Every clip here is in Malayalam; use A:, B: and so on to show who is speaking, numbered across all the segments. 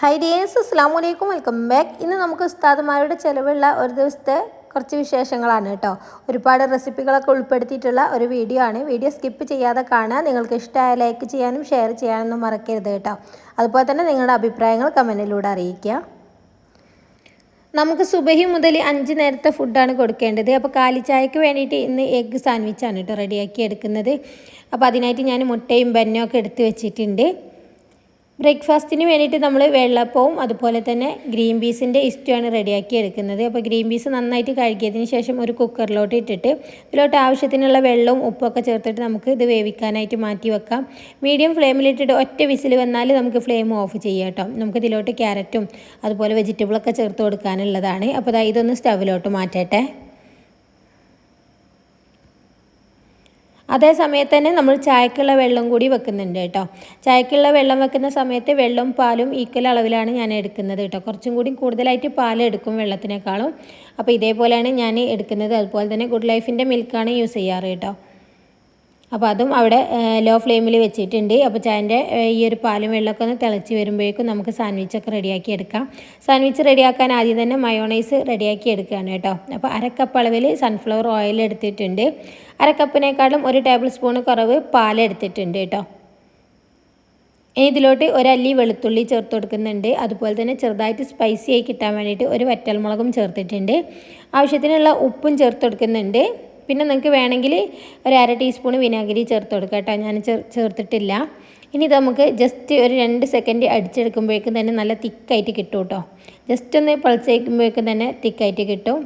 A: ഹൈ ഡിയേഴ്സ് അസ്സാം വലൈക്കും വെൽക്കം ബാക്ക് ഇന്ന് നമുക്ക് ഉസ്താദുമാരുടെ ചിലവുള്ള ഒരു ദിവസത്തെ കുറച്ച് വിശേഷങ്ങളാണ് കേട്ടോ. ഒരുപാട് റെസിപ്പികളൊക്കെ ഉൾപ്പെടുത്തിയിട്ടുള്ള ഒരു വീഡിയോ ആണ്. വീഡിയോ സ്കിപ്പ് ചെയ്യാതെ കാണുക. നിങ്ങൾക്ക് ഇഷ്ടമായ ലൈക്ക് ചെയ്യാനും ഷെയർ ചെയ്യാനൊന്നും മറക്കരുത് കേട്ടോ. അതുപോലെ തന്നെ നിങ്ങളുടെ അഭിപ്രായങ്ങൾ കമന്റിലൂടെ അറിയിക്കുക. നമുക്ക് സുബഹി മുതൽ അഞ്ച് നേരത്തെ ഫുഡാണ് കൊടുക്കേണ്ടത്. അപ്പോൾ കാലിച്ചായക്ക് വേണ്ടിയിട്ട് ഇന്ന് എഗ്ഗ് സാൻഡ്വിച്ചാണ് കേട്ടോ റെഡിയാക്കി എടുക്കുന്നത്. അപ്പോൾ അതിനായിട്ട് ഞാൻ മുട്ടയും ബന്നും ഒക്കെ എടുത്ത് വെച്ചിട്ടുണ്ട്. ബ്രേക്ക്ഫാസ്റ്റിന് വേണ്ടിയിട്ട് നമ്മൾ വെള്ളപ്പവും അതുപോലെ തന്നെ ഗ്രീൻ പീസിന്റെ ഇസ്റ്റുമാണ് റെഡിയാക്കി എടുക്കുന്നത്. അപ്പോൾ ഗ്രീൻ പീസ് നന്നായിട്ട് കഴുകിയതിന് ശേഷം ഒരു കുക്കറിലോട്ട് ഇട്ടിട്ട് ഇതിലോട്ട് ആവശ്യത്തിനുള്ള വെള്ളവും ഉപ്പൊക്കെ ചേർത്തിട്ട് നമുക്ക് ഇത് വേവിക്കാനായിട്ട് മാറ്റി വെക്കാം. മീഡിയം ഫ്ലെയിമിലിട്ടിട്ട് ഒറ്റ വിസിൽ വന്നാൽ നമുക്ക് ഫ്ലെയിം ഓഫ് ചെയ്യാം കേട്ടോ. നമുക്ക് ഇതിലോട്ട് ക്യാരറ്റും അതുപോലെ വെജിറ്റബിളൊക്കെ ചേർത്ത് കൊടുക്കാനുള്ളതാണ്. അപ്പോൾ ഇതൊന്ന് സ്റ്റവിലോട്ട് മാറ്റട്ടെ. അതേ സമയത്ത് തന്നെ നമ്മൾ ചായക്കുള്ള വെള്ളം കൂടി വെക്കുന്നുണ്ട് കേട്ടോ. ചായക്കുള്ള വെള്ളം വെക്കുന്ന സമയത്ത് വെള്ളവും പാലും ഈക്വൽ അളവിലാണ് ഞാൻ എടുക്കുന്നത് കേട്ടോ. കുറച്ചും കൂടി കൂടുതലായിട്ട് പാൽ എടുക്കും വെള്ളത്തിനേക്കാളും. അപ്പോൾ ഇതേപോലെയാണ് ഞാൻ എടുക്കുന്നത്. അതുപോലെ തന്നെ ഗുഡ് ലൈഫിന്റെ മിൽക്കാണ് യൂസ് ചെയ്യാറ് കേട്ടോ. അപ്പോൾ അതും അവിടെ ലോ ഫ്ലെയിമിൽ വെച്ചിട്ടുണ്ട്. അപ്പോൾ ചായന്റെ ഈ ഒരു പാലും വെള്ളമൊക്കെ ഒന്ന് തിളച്ച് വരുമ്പോഴേക്കും നമുക്ക് സാൻഡ്വിച്ചൊക്കെ റെഡിയാക്കി എടുക്കാം. സാൻഡ്വിച്ച് റെഡിയാക്കാൻ ആദ്യം തന്നെ മയോണൈസ് റെഡിയാക്കി എടുക്കുകയാണ് കേട്ടോ. അപ്പോൾ അരക്കപ്പ് അളവിൽ സൺഫ്ലവർ ഓയിൽ എടുത്തിട്ടുണ്ട്. അരക്കപ്പിനേക്കാളും ഒരു ടേബിൾ സ്പൂൺ കുറവ് പാലെടുത്തിട്ടുണ്ട് കേട്ടോ. ഇനി ഇതിലോട്ട് ഒരല്ലി വെളുത്തുള്ളി ചേർത്ത് കൊടുക്കുന്നുണ്ട്. അതുപോലെ തന്നെ ചെറുതായിട്ട് സ്പൈസി ആയി കിട്ടാൻ വേണ്ടിയിട്ട് ഒരു വറ്റൽമുളകും ചേർത്തിട്ടുണ്ട്. ആവശ്യത്തിനുള്ള ഉപ്പും ചേർത്ത് കൊടുക്കുന്നുണ്ട്. പിന്നെ നിങ്ങൾക്ക് വേണമെങ്കിൽ ഒരു അര ടീസ്പൂൺ വിനാഗിരി ചേർത്ത് കൊടുക്കുക കേട്ടോ. ഞാൻ ചേർത്തിട്ടില്ല. ഇനി ഇത് നമുക്ക് ജസ്റ്റ് ഒരു രണ്ട് സെക്കൻഡ് അടിച്ചെടുക്കുമ്പോഴേക്കും തന്നെ നല്ല തിക്കായിട്ട് കിട്ടും കേട്ടോ. ജസ്റ്റ് ഒന്ന് പൾസ് ചെയ്യുമ്പോഴേക്കും തന്നെ തിക്കായിട്ട് കിട്ടും.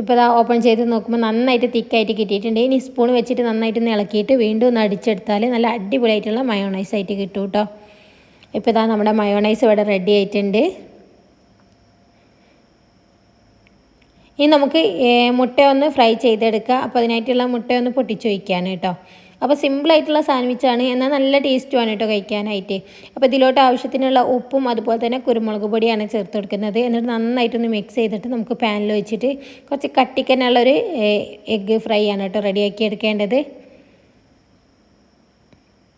A: ഇപ്പോൾ ഇതാ ഓപ്പൺ ചെയ്ത് നോക്കുമ്പോൾ നന്നായിട്ട് തിക്കായിട്ട് കിട്ടിയിട്ടുണ്ട്. ഇനി സ്പൂൺ വെച്ചിട്ട് നന്നായിട്ട് ഒന്ന് ഇളക്കിയിട്ട് വീണ്ടും ഒന്ന് അടിച്ചെടുത്താൽ നല്ല അടിപൊളിയായിട്ടുള്ള മയോണൈസ് ആയിട്ട് കിട്ടും കേട്ടോ. ഇപ്പോൾ ഇതാ നമ്മുടെ മയോണൈസ് ഇവിടെ റെഡി ആയിട്ടുണ്ട്. ഇനി നമുക്ക് മുട്ട ഒന്ന് ഫ്രൈ ചെയ്തെടുക്കുക അപ്പോൾ അതിനായിട്ടുള്ള മുട്ട ഒന്ന് പൊട്ടിച്ചു വയ്ക്കാൻ കേട്ടോ അപ്പോൾ സിമ്പിളായിട്ടുള്ള സാൻഡ്വിച്ചാണ് എന്നാൽ നല്ല ടേസ്റ്റുമാണ് കേട്ടോ കഴിക്കാനായിട്ട്. അപ്പോൾ ഇതിലോട്ട് ആവശ്യത്തിനുള്ള ഉപ്പും അതുപോലെ തന്നെ കുരുമുളക് പൊടിയാണ് ചേർത്ത് കൊടുക്കുന്നത്. എന്നിട്ട് നന്നായിട്ടൊന്ന് മിക്സ് ചെയ്തിട്ട് നമുക്ക് പാനിൽ വെച്ചിട്ട് കുറച്ച് കട്ടിക്കനുള്ളൊരു എഗ്ഗ് ഫ്രൈ ആണ് കേട്ടോ റെഡിയാക്കി എടുക്കേണ്ടത്.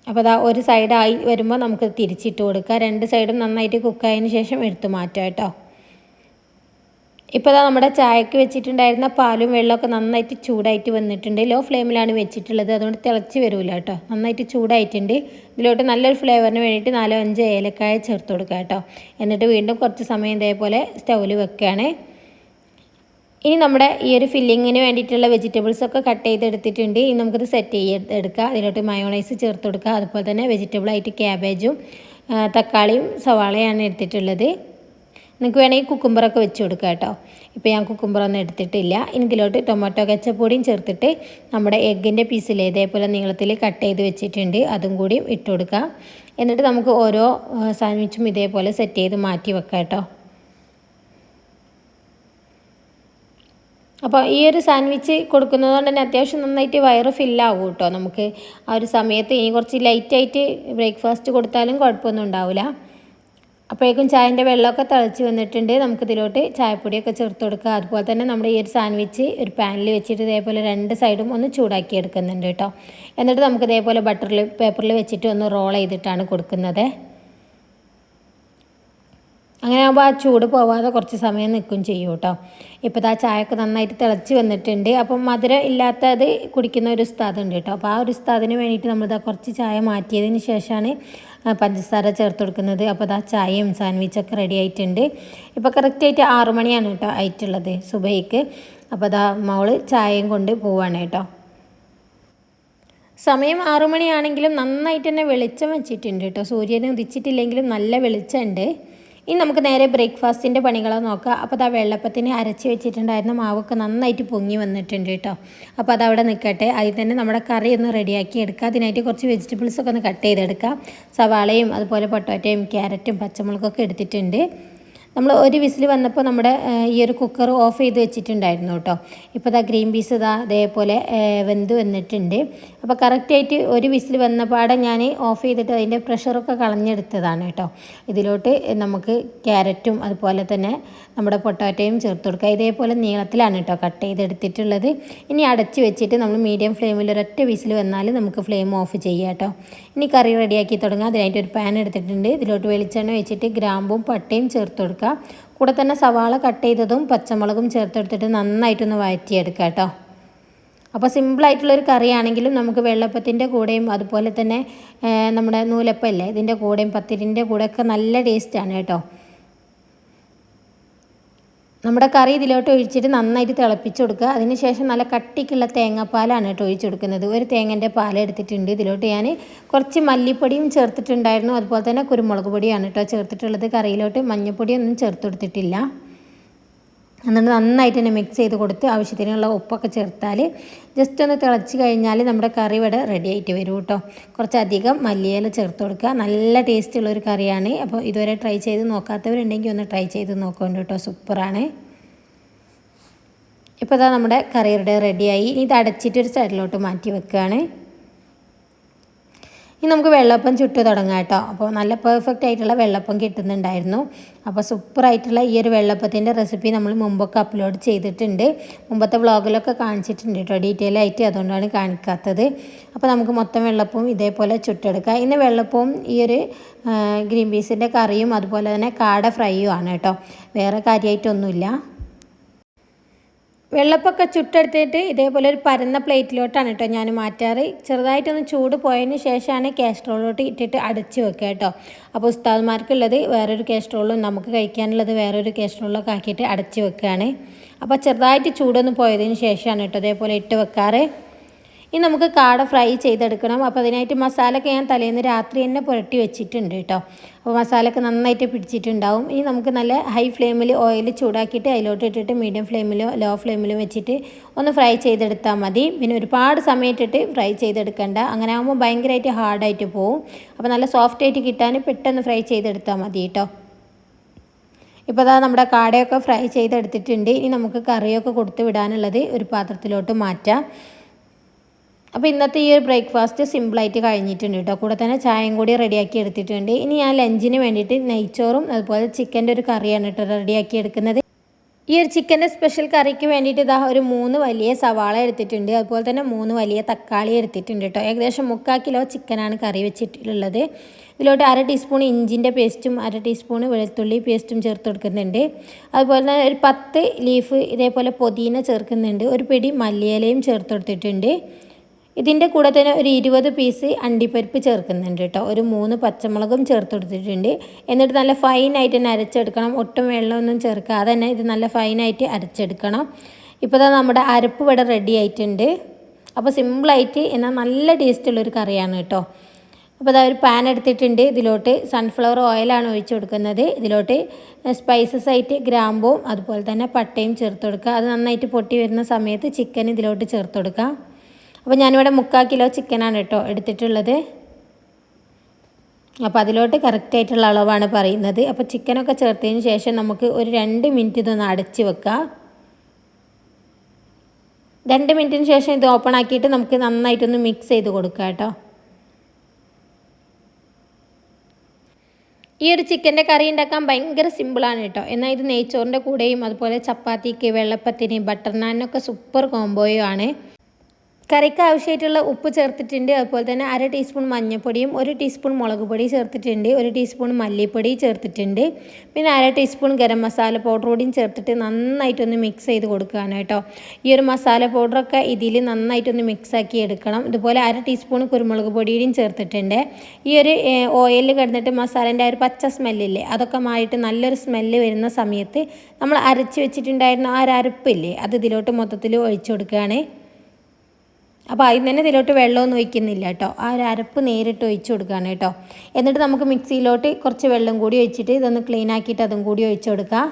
A: അപ്പോൾ അതാ ഒരു സൈഡായി വരുമ്പോൾ നമുക്ക് തിരിച്ചിട്ട് കൊടുക്കുക രണ്ട് സൈഡും നന്നായിട്ട് കുക്കായതിന് ശേഷം എടുത്തു മാറ്റാം കേട്ടോ ഇപ്പോൾ ഇതാ നമ്മുടെ ചായക്ക് വെച്ചിട്ടുണ്ടായിരുന്ന പാലും വെള്ളമൊക്കെ നന്നായിട്ട് ചൂടായിട്ട് വന്നിട്ടുണ്ട്. ലോ ഫ്ലെയിമിലാണ് വെച്ചിട്ടുള്ളത്. അതുകൊണ്ട് തിളച്ച് വരില്ല കേട്ടോ. നന്നായിട്ട് ചൂടായിട്ടുണ്ട്. ഇതിലോട്ട് നല്ലൊരു ഫ്ലേവറിന് വേണ്ടിയിട്ട് നാലോ അഞ്ച് ഏലക്കായ ചേർത്ത് കൊടുക്കുക കേട്ടോ. എന്നിട്ട് വീണ്ടും കുറച്ച് സമയം ഇതേപോലെ സ്റ്റൗവിൽ വെക്കുകയാണ്. ഇനി നമ്മുടെ ഈ ഒരു ഫില്ലിങ്ങിന് വേണ്ടിയിട്ടുള്ള വെജിറ്റബിൾസ് ഒക്കെ കട്ട് ചെയ്തെടുത്തിട്ടുണ്ട്. ഇനി നമുക്കത് സെറ്റ് ചെയ്ത് എടുക്കുക അതിലോട്ട് മയോണൈസ് ചേർത്ത് കൊടുക്കുക അതുപോലെ തന്നെ വെജിറ്റബിളായിട്ട് ക്യാബേജും തക്കാളിയും സവാളയാണ് എടുത്തിട്ടുള്ളത്. നിങ്ങൾക്ക് വേണമെങ്കിൽ കുക്കുംബറൊക്കെ വെച്ച് കൊടുക്കുക കേട്ടോ. ഇപ്പോൾ ഞാൻ കുക്കുംബറൊന്നും എടുത്തിട്ടില്ല. ഇനി ഇതിലോട്ട് ടൊമാറ്റോ കച്ചപ്പൊടിയും ചേർത്തിട്ട് നമ്മുടെ എഗ്ഗിന്റെ പീസിൽ ഇതേപോലെ നീളത്തിൽ കട്ട് ചെയ്ത് വെച്ചിട്ടുണ്ട്. അതും കൂടി ഇട്ട് കൊടുക്കുക എന്നിട്ട് നമുക്ക് ഓരോ സാൻഡ്വിച്ചും ഇതേപോലെ സെറ്റ് ചെയ്ത് മാറ്റി വെക്കാം കേട്ടോ. അപ്പോൾ ഈ ഒരു സാൻഡ്വിച്ച് കൊടുക്കുന്നത് കൊണ്ട് തന്നെ അത്യാവശ്യം നന്നായിട്ട് വയറ് ഫില്ലാകും കേട്ടോ നമുക്ക്. ആ ഒരു സമയത്ത് ഇനി കുറച്ച് ലൈറ്റായിട്ട് ബ്രേക്ക്ഫാസ്റ്റ് കൊടുത്താലും കുഴപ്പമൊന്നും ഉണ്ടാവില്ല. അപ്പോഴേക്കും ചായന്റെ വെള്ളമൊക്കെ തിളച്ച് വന്നിട്ടുണ്ട്. നമുക്കിതിലോട്ട് ചായപ്പൊടിയൊക്കെ ചേർത്ത് കൊടുക്കുക അതുപോലെ തന്നെ നമ്മുടെ ഈ ഒരു സാൻഡ്വിച്ച് ഒരു പാനിൽ വെച്ചിട്ട് ഇതേപോലെ രണ്ട് സൈഡും ഒന്ന് ചൂടാക്കി എടുക്കുന്നുണ്ട് കേട്ടോ. എന്നിട്ട് നമുക്ക് ഇതേപോലെ ബട്ടറിൽ പേപ്പറിൽ വെച്ചിട്ട് ഒന്ന് റോൾ ചെയ്തിട്ടാണ് കൊടുക്കുന്നത്. അങ്ങനെ ആകുമ്പോൾ ആ ചൂട് പോവാതെ കുറച്ച് സമയം നിൽക്കും ചെയ്യും കേട്ടോ. ഇപ്പോൾ ആ ചായയൊക്കെ നന്നായിട്ട് തിളച്ച് വന്നിട്ടുണ്ട്. അപ്പം മധുരം ഇല്ലാത്തത് കുടിക്കുന്ന ഒരു ഉസ്താദുണ്ട് കേട്ടോ. അപ്പോൾ ആ ഒരു ഉസ്താദിന് വേണ്ടിയിട്ട് നമ്മളിതാ കുറച്ച് ചായ മാറ്റിയതിന് ശേഷമാണ് പഞ്ചസാര ചേർത്ത് കൊടുക്കുന്നത്. അപ്പോൾ അതാ ചായയും സാൻഡ്വിച്ചൊക്കെ റെഡി ആയിട്ടുണ്ട്. ഇപ്പോൾ കറക്റ്റായിട്ട് ആറു മണിയാണ് കേട്ടോ ആയിട്ടുള്ളത് സുബൈക്ക്. അപ്പോൾ അതാ മോൾ ചായയും കൊണ്ട് പോവാണ് കേട്ടോ സമയം ആറു മണിയാണെങ്കിലും നന്നായിട്ട് തന്നെ വെളിച്ചം വെച്ചിട്ടുണ്ട് കേട്ടോ സൂര്യനെ ഉദിച്ചിട്ടില്ലെങ്കിലും നല്ല വെളിച്ചമുണ്ട് ഇനി നമുക്ക് നേരെ ബ്രേക്ക്ഫാസ്റ്റിന്റെ പണികൾ നോക്കാം. അപ്പോൾ അത് വെള്ളപ്പത്തിന് അരച്ച് വെച്ചിട്ടുണ്ടായിരുന്ന മാവൊക്കെ നന്നായിട്ട് പൊങ്ങി വന്നിട്ടുണ്ട് കേട്ടോ. അപ്പോൾ അതവിടെ നിൽക്കട്ടെ അതിൽ തന്നെ നമ്മുടെ കറി ഒന്ന് റെഡിയാക്കി എടുക്കുക അതിനായിട്ട് കുറച്ച് വെജിറ്റബിൾസൊക്കെ ഒന്ന് കട്ട് ചെയ്തെടുക്കാം. സവാളയും അതുപോലെ പൊട്ടാറ്റയും ക്യാരറ്റും പച്ചമുളകൊക്കെ എടുത്തിട്ടുണ്ട്. നമ്മൾ ഒരു വിസിൽ വന്നപ്പോൾ നമ്മുടെ ഈ ഒരു കുക്കർ ഓഫ് ചെയ്ത് വെച്ചിട്ടുണ്ടായിരുന്നു കേട്ടോ. ഇപ്പോൾ ഇതാ ഗ്രീൻ പീസ് ഇതാ അതേപോലെ വെന്ത് വന്നിട്ടുണ്ട്. അപ്പോൾ കറക്റ്റായിട്ട് ഒരു വിസിൽ വന്നപാടെ ഞാൻ ഓഫ് ചെയ്തിട്ട് അതിന്റെ പ്രഷറൊക്കെ കളഞ്ഞെടുത്തതാണ് കേട്ടോ. ഇതിലോട്ട് നമുക്ക് ക്യാരറ്റും അതുപോലെ തന്നെ നമ്മുടെ പൊട്ടാറ്റോയും ചേർത്ത് കൊടുക്കുക ഇതേപോലെ നീളത്തിലാണ് കേട്ടോ കട്ട് ചെയ്തെടുത്തിട്ടുള്ളത്. ഇനി അടച്ച് വെച്ചിട്ട് നമ്മൾ മീഡിയം ഫ്ലെയിമിൽ ഒരൊറ്റ വിസിൽ വന്നാൽ നമുക്ക് ഫ്ലെയിം ഓഫ് ചെയ്യാം കേട്ടോ. ഇനി കറി റെഡിയാക്കി തുടങ്ങാം. അതിനായിട്ട് ഒരു പാൻ എടുത്തിട്ടുണ്ട്. ഇതിലോട്ട് വെളിച്ചെണ്ണ വെച്ചിട്ട് ഗ്രാമ്പും പട്ടയും ചേർത്ത് കൊടുക്കുക കൂടെ തന്നെ സവാള കട്ട് ചെയ്തതും പച്ചമുളകും ചേർത്തെടുത്തിട്ട് നന്നായിട്ടൊന്ന് വഴറ്റിയെടുക്കുക കേട്ടോ. അപ്പോൾ സിമ്പിളായിട്ടുള്ളൊരു കറിയാണെങ്കിലും നമുക്ക് വെള്ളപ്പത്തിന്റെ കൂടെയും അതുപോലെ തന്നെ നമ്മുടെ നൂലപ്പല്ലേ ഇതിന്റെ കൂടെയും പത്തിരിന്റെ കൂടെയൊക്കെ നല്ല ടേസ്റ്റാണ് കേട്ടോ. നമ്മുടെ കറി ഇതിലോട്ട് ഒഴിച്ചിട്ട് നന്നായിട്ട് തിളപ്പിച്ച് കൊടുക്കുക. അതിനുശേഷം നല്ല കട്ടിക്കുള്ള തേങ്ങാപ്പാലാണ് കേട്ടോ ഒഴിച്ചു കൊടുക്കുന്നത്. ഒരു തേങ്ങന്റെ പാൽ എടുത്തിട്ടുണ്ട്. ഇതിലോട്ട് ഞാൻ കുറച്ച് മല്ലിപ്പൊടിയും ചേർത്തിട്ടുണ്ടായിരുന്നു. അതുപോലെ തന്നെ കുരുമുളക് പൊടിയാണ് കേട്ടോ ചേർത്തിട്ടുള്ളത്. കറിയിലോട്ട് മഞ്ഞൾപ്പൊടിയൊന്നും ചേർത്ത് കൊടുത്തിട്ടില്ല. എന്നിട്ട് നന്നായിട്ട് തന്നെ മിക്സ് ചെയ്ത് കൊടുത്ത് ആവശ്യത്തിനുള്ള ഉപ്പൊക്കെ ചേർത്താൽ ജസ്റ്റ് ഒന്ന് തിളച്ച് കഴിഞ്ഞാൽ നമ്മുടെ കറി ഇവിടെ റെഡി ആയിട്ട് വരും കേട്ടോ. കുറച്ചധികം മല്ലിയില ചേർത്ത് കൊടുക്കുക. നല്ല ടേസ്റ്റുള്ള ഒരു കറിയാണ്. അപ്പോൾ ഇതുവരെ ട്രൈ ചെയ്ത് നോക്കാത്തവരുണ്ടെങ്കിൽ ഒന്ന് ട്രൈ ചെയ്ത് നോക്കുന്നുണ്ട് കേട്ടോ. സൂപ്പറാണ്. ഇപ്പോൾ ഇതാ നമ്മുടെ കറി ഇവിടെ റെഡിയായി ഇത് അടച്ചിട്ടൊരു സൈഡിലോട്ട് മാറ്റി വെക്കുകയാണ്. ഇനി നമുക്ക് വെള്ളപ്പം ചുട്ട് തുടങ്ങാം കേട്ടോ. അപ്പോൾ നല്ല പെർഫെക്റ്റ് ആയിട്ടുള്ള വെള്ളപ്പം കിട്ടുന്നുണ്ടായിരുന്നു. അപ്പോൾ സൂപ്പറായിട്ടുള്ള ഈ ഒരു വെള്ളപ്പത്തിന്റെ റെസിപ്പി നമ്മൾ മുമ്പൊക്കെ അപ്ലോഡ് ചെയ്തിട്ടുണ്ട്. മുമ്പത്തെ വ്ളോഗിലൊക്കെ കാണിച്ചിട്ടുണ്ട് കേട്ടോ. ഡീറ്റെയിൽ ആയിട്ട് അതുകൊണ്ടാണ് കാണിക്കാത്തത്. അപ്പോൾ നമുക്ക് മൊത്തം വെള്ളപ്പവും ഇതേപോലെ ചുട്ടെടുക്കാം. ഇന്ന് വെള്ളപ്പവും ഈ ഒരു ഗ്രീൻ പീസിന്റെ കറിയും അതുപോലെ തന്നെ കാട ഫ്രൈയും ആണ് കേട്ടോ. വേറെ കാര്യമായിട്ടൊന്നുമില്ല വെള്ളപ്പൊക്കെ ചുട്ടെടുത്തിട്ട് ഇതേപോലെ ഒരു പരന്ന പ്ലേറ്റിലോട്ടാണ് കേട്ടോ ഞാൻ മാറ്റാറ്. ചെറുതായിട്ടൊന്ന് ചൂട് പോയതിന് ശേഷമാണ് കാസ്ട്രോളിലോട്ട് ഇട്ടിട്ട് അടച്ച് വെക്കുക കേട്ടോ. അപ്പോൾ ഉസ്താദ്മാർക്കുള്ളത് വേറൊരു കാസ്ട്രോളും നമുക്ക് കഴിക്കാനുള്ളത് വേറൊരു കാസ്ട്രോളിലൊക്കെ ആക്കിയിട്ട് അടച്ച് വെക്കുകയാണ്. അപ്പോൾ ചെറുതായിട്ട് ചൂടൊന്ന് പോയതിന് ശേഷമാണ് കേട്ടോ ഇതേപോലെ ഇട്ട് വെക്കാറ്. ഇനി നമുക്ക് കാട ഫ്രൈ ചെയ്തെടുക്കണം. അപ്പോൾ അതിനായിട്ട് മസാലയൊക്കെ ഞാൻ തലേന്ന് രാത്രി തന്നെ പുരട്ടി വെച്ചിട്ടുണ്ട് കേട്ടോ. അപ്പോൾ മസാലയൊക്കെ നന്നായിട്ട് പിടിച്ചിട്ടുണ്ടാവും. ഇനി നമുക്ക് നല്ല ഹൈ ഫ്ലെയിമിൽ ഓയിൽ ചൂടാക്കിയിട്ട് അതിലോട്ട് ഇട്ടിട്ട് മീഡിയം ഫ്ലെയിമിലോ ലോ ഫ്ലെയിമിലോ വെച്ചിട്ട് ഒന്ന് ഫ്രൈ ചെയ്തെടുത്താൽ മതി. പിന്നെ ഒരുപാട് സമയം ഇട്ടിട്ട് ഫ്രൈ ചെയ്തെടുക്കണ്ട. അങ്ങനെ ആകുമ്പോൾ ഭയങ്കരമായിട്ട് ഹാർഡായിട്ട് പോവും. അപ്പോൾ നല്ല സോഫ്റ്റ് ആയിട്ട് കിട്ടാൻ പെട്ടെന്ന് ഫ്രൈ ചെയ്തെടുത്താൽ മതി കേട്ടോ. ഇപ്പോൾ അതാ നമ്മുടെ കാടയൊക്കെ ഫ്രൈ ചെയ്തെടുത്തിട്ടുണ്ട്. ഇനി നമുക്ക് കറിയൊക്കെ കൊടുത്ത് വിടാനുള്ളത് ഒരു പാത്രത്തിലോട്ട് മാറ്റാം. അപ്പോൾ ഇന്നത്തെ ഈ ഒരു ബ്രേക്ക്ഫാസ്റ്റ് സിമ്പിളായിട്ട് കഴിഞ്ഞിട്ടുണ്ട് കേട്ടോ. കൂടെ തന്നെ ചായയും കൂടി റെഡിയാക്കി എടുത്തിട്ടുണ്ട്. ഇനി ഞാൻ ലഞ്ചിന് വേണ്ടിയിട്ട് നെയ്ച്ചോറും അതുപോലെ ചിക്കന്റെ ഒരു കറിയാണ് കേട്ടോ റെഡിയാക്കി എടുക്കുന്നത്. ഈ ഒരു ചിക്കന്റെ സ്പെഷ്യൽ കറിക്ക് വേണ്ടിയിട്ട് ഇതാ ഒരു മൂന്ന് വലിയ സവാള എടുത്തിട്ടുണ്ട്. അതുപോലെ തന്നെ മൂന്ന് വലിയ തക്കാളി എടുത്തിട്ടുണ്ട് കേട്ടോ. ഏകദേശം മുക്കാൽ കിലോ ചിക്കനാണ് കറി വെച്ചിട്ടുള്ളത്. ഇതിലോട്ട് അര ടീസ്പൂൺ ഇഞ്ചിന്റെ പേസ്റ്റും അര ടീസ്പൂൺ വെളുത്തുള്ളി പേസ്റ്റും ചേർത്ത് കൊടുക്കുന്നുണ്ട്. അതുപോലെ തന്നെ ഒരു പത്ത് ലീഫ് ഇതേപോലെ പുതിന ചേർക്കുന്നുണ്ട്. ഒരു പിടി മല്ലിയിലയും ചേർത്ത് കൊടുത്തിട്ടുണ്ട്. ഇതിന്റെ കൂടെ തന്നെ ഒരു ഇരുപത് പീസ് അണ്ടിപ്പരിപ്പ് ചേർക്കുന്നുണ്ട് കേട്ടോ. ഒരു മൂന്ന് പച്ചമുളകും ചേർത്ത് കൊടുത്തിട്ടുണ്ട് എന്നിട്ട് നല്ല ഫൈനായിട്ട് തന്നെ അരച്ചെടുക്കണം. ഒട്ടും വെള്ളമൊന്നും ചേർക്കാതെ തന്നെ ഇത് നല്ല ഫൈനായിട്ട് അരച്ചെടുക്കണം. ഇപ്പോൾ തന്നെ നമ്മുടെ അരപ്പ് ഇവിടെ റെഡി ആയിട്ടുണ്ട്. അപ്പോൾ സിമ്പിളായിട്ട് എന്നാൽ നല്ല ടേസ്റ്റുള്ളൊരു കറിയാണ് കേട്ടോ. അപ്പോൾ അതാ ഒരു പാൻ എടുത്തിട്ടുണ്ട്. ഇതിലോട്ട് സൺഫ്ലവർ ഓയിലാണ് ഒഴിച്ചു കൊടുക്കുന്നത്. ഇതിലോട്ട് സ്പൈസസ് ആയിട്ട് ഗ്രാമ്പും അതുപോലെ തന്നെ പട്ടയും ചേർത്ത് കൊടുക്കുക. അത് നന്നായിട്ട് പൊട്ടി വരുന്ന സമയത്ത് ചിക്കൻ ഇതിലോട്ട് ചേർത്ത് കൊടുക്കുക. അപ്പോൾ ഞാനിവിടെ മുക്കാൽ കിലോ ചിക്കനാണ് കേട്ടോ എടുത്തിട്ടുള്ളത്. അപ്പോൾ അതിലോട്ട് കറക്റ്റായിട്ടുള്ള അളവാണ് പറയുന്നത്. അപ്പോൾ ചിക്കനൊക്കെ ചേർത്തതിന് ശേഷം നമുക്ക് ഒരു രണ്ട് മിനിറ്റ് ഇതൊന്ന് അടച്ച് വെക്കാം. രണ്ട് മിനിറ്റിന് ശേഷം ഇത് ഓപ്പൺ ആക്കിയിട്ട് നമുക്ക് നന്നായിട്ടൊന്ന് മിക്സ് ചെയ്ത് കൊടുക്കാം കേട്ടോ. ഈ ഒരു ചിക്കന്റെ കറി ഉണ്ടാക്കാൻ ഭയങ്കര സിമ്പിളാണ് കേട്ടോ. എന്നാൽ ഇത് നെയ്ച്ചോറിന്റെ കൂടെയും അതുപോലെ ചപ്പാത്തിക്ക് വെള്ളപ്പത്തിന് ബട്ടർ നാനിനൊക്കെ സൂപ്പർ കോംബോയും ആണ്. കറിക്ക് ആവശ്യമായിട്ടുള്ള ഉപ്പ് ചേർത്തിട്ടുണ്ട്. അതുപോലെ തന്നെ അര ടീസ്പൂൺ മഞ്ഞൾപ്പൊടിയും ഒരു ടീസ്പൂൺ മുളക് പൊടി ചേർത്തിട്ടുണ്ട്. ഒരു ടീസ്പൂൺ മല്ലിപ്പൊടി ചേർത്തിട്ടുണ്ട്. പിന്നെ അര ടീസ്പൂൺ ഗരം മസാല പൗഡർ കൂടിയും ചേർത്തിട്ട് നന്നായിട്ടൊന്ന് മിക്സ് ചെയ്ത് കൊടുക്കുകയാണ് കേട്ടോ. ഈ ഒരു മസാല പൗഡറൊക്കെ ഇതിൽ നന്നായിട്ടൊന്ന് മിക്സ് ആക്കി എടുക്കണം. ഇതുപോലെ അര ടീസ്പൂൺ കുരുമുളക് പൊടിയും ചേർത്തിട്ടുണ്ട്. ഈ ഒരു ഓയിലിൽ കിടന്നിട്ട് മസാലേന്റെ ആ ഒരു പച്ച സ്മെല്ലില്ലേ അതൊക്കെ മാറിയിട്ട് നല്ലൊരു സ്മെല്ല് വരുന്ന സമയത്ത് നമ്മൾ അരച്ച് വെച്ചിട്ടുണ്ടായിരുന്ന ആ ഒരു അരപ്പില്ലേ അത് ഇതിലോട്ട് മൊത്തത്തിൽ ഒഴിച്ചു കൊടുക്കുകയാണ്. അപ്പോൾ ആദ്യം തന്നെ ഇതിലോട്ട് വെള്ളമൊന്നും ഒഴിക്കുന്നില്ല കേട്ടോ. ആ ഒരു അരപ്പ് നേരിട്ട് ഒഴിച്ച് കൊടുക്കുകയാണ് കേട്ടോ. എന്നിട്ട് നമുക്ക് മിക്സിയിലോട്ട് കുറച്ച് വെള്ളം കൂടി ഒഴിച്ചിട്ട് ഇതൊന്ന് ക്ലീൻ ആക്കിയിട്ട് അതും കൂടി ഒഴിച്ച് കൊടുക്കുക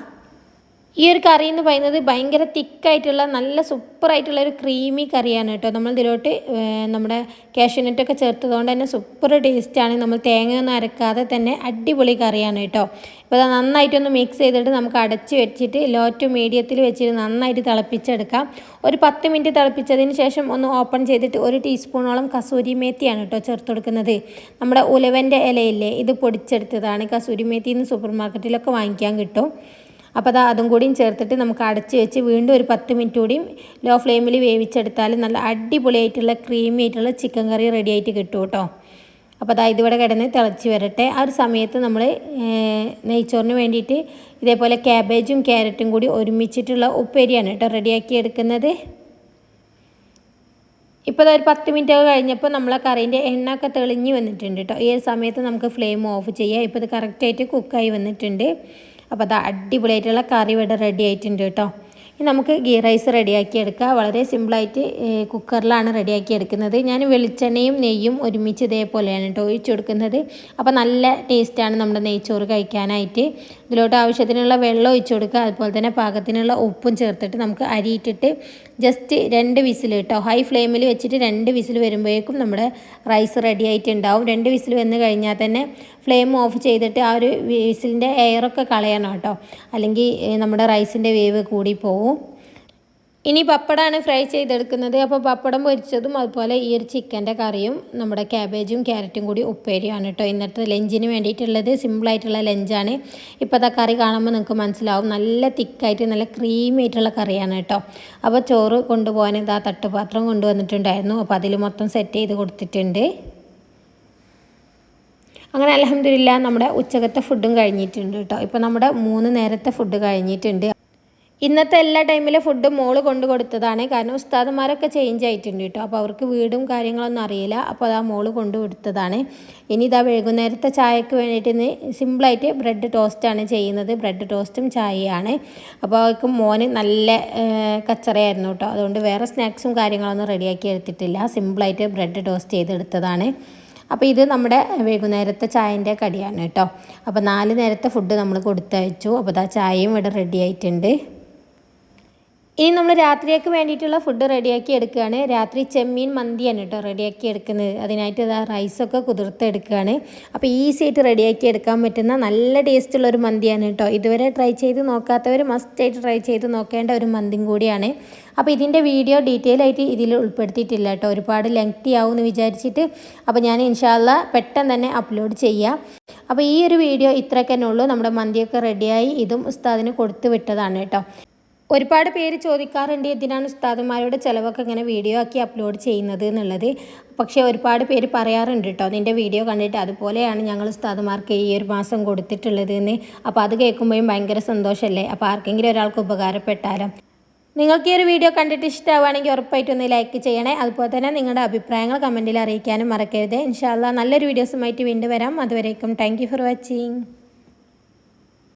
A: ഈ ഒരു കറി എന്ന് പറയുന്നത് ഭയങ്കര തിക്കായിട്ടുള്ള നല്ല സൂപ്പറായിട്ടുള്ള ഒരു ക്രീമി കറിയാണ് കേട്ടോ. നമ്മൾ ഇതിലോട്ട് നമ്മുടെ നമ്മുടെ കാഷ്യൂനട്ടൊക്കെ ചേർത്തതുകൊണ്ട് തന്നെ സൂപ്പർ ടേസ്റ്റാണ് നമ്മൾ തേങ്ങയൊന്നും അരക്കാതെ തന്നെ അടിപൊളി കറിയാണ് കേട്ടോ. ഇപ്പോൾ അത് നന്നായിട്ടൊന്ന് മിക്സ് ചെയ്തിട്ട് നമുക്ക് അടച്ച് വെച്ചിട്ട് ലോ ടു മീഡിയത്തിൽ വെച്ചിട്ട് നന്നായിട്ട് തിളപ്പിച്ചെടുക്കാം. ഒരു പത്ത് മിനിറ്റ് തിളപ്പിച്ചതിന് ശേഷം ഒന്ന് ഓപ്പൺ ചെയ്തിട്ട് ഒരു ടീസ്പൂണോളം കസൂരി മേത്തിയാണ് കേട്ടോ ചേർത്ത് കൊടുക്കുന്നത്. നമ്മുടെ ഉലവന്റെ ഇലയില്ലേ ഇത് പൊടിച്ചെടുത്തതാണ്. കസൂരി മേത്തി സൂപ്പർ മാർക്കറ്റിലൊക്കെ വാങ്ങിക്കാൻ കിട്ടും. അപ്പോൾ അത് അതും കൂടിയും ചേർത്തിട്ട് നമുക്ക് അടച്ച് വെച്ച് വീണ്ടും ഒരു പത്ത് മിനിറ്റ് കൂടിയും ലോ ഫ്ലെയിമിൽ വേവിച്ചെടുത്താൽ നല്ല അടിപൊളിയായിട്ടുള്ള ക്രീമി ആയിട്ടുള്ള ചിക്കൻ കറി റെഡി ആയിട്ട് കിട്ടും കേട്ടോ. അപ്പോൾ അതാ ഇതിവിടെ കിടന്ന് തിളച്ച് വരട്ടെ. ആ ഒരു സമയത്ത് നമ്മൾ നെയ്ച്ചോറിന് വേണ്ടിയിട്ട് ഇതേപോലെ ക്യാബേജും ക്യാരറ്റും കൂടി ഒരുമിച്ചിട്ടുള്ള ഉപ്പേരിയാണ് കേട്ടോ റെഡിയാക്കി എടുക്കുന്നത്. ഇപ്പോൾ ഒരു പത്ത് മിനിറ്റ് ഒക്കെ കഴിഞ്ഞപ്പോൾ നമ്മളെ കറീന്റെ എണ്ണൊക്കെ തെളിഞ്ഞ് വന്നിട്ടുണ്ട് കേട്ടോ. ഈ സമയത്ത് നമുക്ക് ഫ്ലെയിം ഓഫ് ചെയ്യാം. ഇപ്പോൾ ഇത് കറക്റ്റായിട്ട് കുക്കായി വന്നിട്ടുണ്ട്. അപ്പോൾ അത് അടിപൊളിയായിട്ടുള്ള കറി ഇവിടെ റെഡി ആയിട്ടുണ്ട് കേട്ടോ. നമുക്ക് ഗീ റൈസ് റെഡിയാക്കി എടുക്കാം. വളരെ സിമ്പിളായിട്ട് കുക്കറിലാണ് റെഡിയാക്കി എടുക്കുന്നത്. ഞാൻ വെളിച്ചെണ്ണയും നെയ്യും ഒരുമിച്ച് ഇതേപോലെയാണ് കേട്ടോ ഒഴിച്ചു കൊടുക്കുന്നത്. അപ്പോൾ നല്ല ടേസ്റ്റാണ് നമ്മുടെ നെയ്ച്ചോറ് കഴിക്കാനായിട്ട്. ഇതിലോട്ട് ആവശ്യത്തിനുള്ള വെള്ളം ഒഴിച്ചു കൊടുക്കുക. അതുപോലെ തന്നെ പാകത്തിനുള്ള ഉപ്പും ചേർത്തിട്ട് നമുക്ക് അരിയിട്ടിട്ട് ജസ്റ്റ് രണ്ട് വിസിൽ കേട്ടോ. ഹൈ ഫ്ലെയിമിൽ വെച്ചിട്ട് രണ്ട് വിസിൽ വരുമ്പോഴേക്കും നമ്മുടെ റൈസ് റെഡി ആയിട്ടുണ്ടാവും. രണ്ട് വിസിൽ വന്ന് കഴിഞ്ഞാൽ തന്നെ ഫ്ലെയിം ഓഫ് ചെയ്തിട്ട് ആ ഒരു വിസിലിന്റെ എയറൊക്കെ കളയണം കേട്ടോ. അല്ലെങ്കിൽ നമ്മുടെ റൈസിന്റെ വേവ് കൂടി പോവും. ഇനി പപ്പടമാണ് ഫ്രൈ ചെയ്തെടുക്കുന്നത്. അപ്പോൾ പപ്പടം പൊരിച്ചതും അതുപോലെ ഈ ഒരു ചിക്കന്റെ കറിയും നമ്മുടെ ക്യാബേജും ക്യാരറ്റും കൂടി ഉപ്പേരിയാണ് കേട്ടോ. ഇന്നത്തെ ലഞ്ചിന് വേണ്ടിയിട്ടുള്ളത്. സിമ്പിളായിട്ടുള്ള ലഞ്ചാണ്. ഇപ്പോൾ ആ കറി കാണുമ്പോൾ നിങ്ങൾക്ക് മനസ്സിലാവും. നല്ല തിക്കായിട്ട് നല്ല ക്രീമി ആയിട്ടുള്ള കറിയാണ് കേട്ടോ. അപ്പോൾ ചോറ് കൊണ്ടുപോകാൻ ഇതാ തട്ടുപാത്രം കൊണ്ടുവന്നിട്ടുണ്ടായിരുന്നു. അപ്പോൾ അതിൽ മൊത്തം സെറ്റ് ചെയ്ത് കൊടുത്തിട്ടുണ്ട്. അങ്ങനെ അലഹമില്ല നമ്മുടെ ഉച്ചകത്തെ ഫുഡും കഴിഞ്ഞിട്ടുണ്ട് കേട്ടോ. ഇപ്പോൾ നമ്മുടെ മൂന്ന് നേരത്തെ ഫുഡ് കഴിഞ്ഞിട്ടുണ്ട്. ഇന്നത്തെ എല്ലാ ടൈമിലെ ഫുഡും മോൾ കൊണ്ടു കൊടുത്തതാണ്. കാരണം ഉസ്താദന്മാരൊക്കെ ചേഞ്ച് ആയിട്ടുണ്ട് കേട്ടോ. അപ്പോൾ അവർക്ക് വീടും കാര്യങ്ങളൊന്നും അറിയില്ല. അപ്പോൾ അതാ മോൾ കൊണ്ടു കൊടുത്തതാണ്. ഇനി ഇതാ വൈകുന്നേരത്തെ ചായക്ക് വേണ്ടിയിട്ട് ഇന്ന് സിമ്പിളായിട്ട് ബ്രെഡ് ടോസ്റ്റാണ് ചെയ്യുന്നത്. ബ്രെഡ് ടോസ്റ്റും ചായയാണ്. അപ്പോൾ അവർക്ക് മോന് നല്ല കച്ചറയായിരുന്നു കേട്ടോ. അതുകൊണ്ട് വേറെ സ്നാക്സും കാര്യങ്ങളൊന്നും റെഡിയാക്കി എടുത്തിട്ടില്ല. സിമ്പിളായിട്ട് ബ്രെഡ് ടോസ്റ്റ് ചെയ്തെടുത്തതാണ്. അപ്പോൾ ഇത് നമ്മുടെ വൈകുന്നേരത്തെ ചായന്റെ കടിയാണ് കേട്ടോ. അപ്പോൾ നാല് നേരത്തെ ഫുഡ് നമ്മൾ കൊടുത്തയച്ചു. അപ്പോൾ ആ ചായയും ഇവിടെ റെഡി ആയിട്ടുണ്ട്. ഇനി നമ്മൾ രാത്രിയൊക്കെ വേണ്ടിയിട്ടുള്ള ഫുഡ് റെഡിയാക്കി എടുക്കുകയാണ്. രാത്രി ചെമ്മീൻ മന്തിയാണ് കേട്ടോ റെഡിയാക്കി എടുക്കുന്നത്. അതിനായിട്ട് ഇതാ റൈസൊക്കെ കുതിർത്തെടുക്കുകയാണ്. അപ്പോൾ ഈസി ആയിട്ട് റെഡിയാക്കി എടുക്കാൻ പറ്റുന്ന നല്ല ടേസ്റ്റുള്ള ഒരു മന്തിയാണ് കേട്ടോ. ഇതുവരെ ട്രൈ ചെയ്ത് നോക്കാത്തവർ മസ്റ്റായിട്ട് ട്രൈ ചെയ്ത് നോക്കേണ്ട ഒരു മന്തിയും കൂടിയാണ്. അപ്പോൾ ഇതിന്റെ വീഡിയോ ഡീറ്റെയിൽ ആയിട്ട് ഇതിൽ ഉൾപ്പെടുത്തിയിട്ടില്ല കേട്ടോ. ഒരുപാട് ലെങ്തി ആവും എന്ന് വിചാരിച്ചിട്ട് അപ്പോൾ ഞാൻ ഇൻഷാല്ല പെട്ടെന്ന് തന്നെ അപ്ലോഡ് ചെയ്യാം. അപ്പോൾ ഈ ഒരു വീഡിയോ ഇത്രയൊക്കെ ഉള്ളൂ. നമ്മുടെ മന്തിയൊക്കെ റെഡിയായി ഇതും ഉസ്താദിന് കൊടുത്തു വിട്ടതാണ് കേട്ടോ. ഒരുപാട് പേര് ചോദിക്കാറുണ്ട് എന്തിനാണ് ഉസ്താദന്മാരുടെ ചിലവൊക്കെ ഇങ്ങനെ വീഡിയോ ആക്കി അപ്ലോഡ് ചെയ്യുന്നത് എന്നുള്ളത്. പക്ഷേ ഒരുപാട് പേര് പറയാറുണ്ട് കേട്ടോ നിന്റെ വീഡിയോ കണ്ടിട്ട് അതുപോലെയാണ് ഞങ്ങൾ ഉസ്താദന്മാർക്ക് ഈ ഒരു മാസം കൊടുത്തിട്ടുള്ളത് എന്ന് അപ്പോൾ അത് കേൾക്കുമ്പോഴും ഭയങ്കര സന്തോഷമല്ലേ അപ്പോൾ ആർക്കെങ്കിലും ഒരാൾക്ക് ഉപകാരപ്പെട്ടാലും? നിങ്ങൾക്ക് ഈ ഒരു വീഡിയോ കണ്ടിട്ട് ഇഷ്ടമാവുകയാണെങ്കിൽ ഉറപ്പായിട്ടൊന്ന് ലൈക്ക് ചെയ്യണേ. അതുപോലെ തന്നെ നിങ്ങളുടെ അഭിപ്രായങ്ങൾ കമന്റിൽ അറിയിക്കാനും മറക്കരുത്. ഇൻഷാല്ല നല്ലൊരു വീഡിയോസുമായിട്ട് വീണ്ടും വരാം. അതുവരേക്കും താങ്ക് ഫോർ വാച്ചിങ്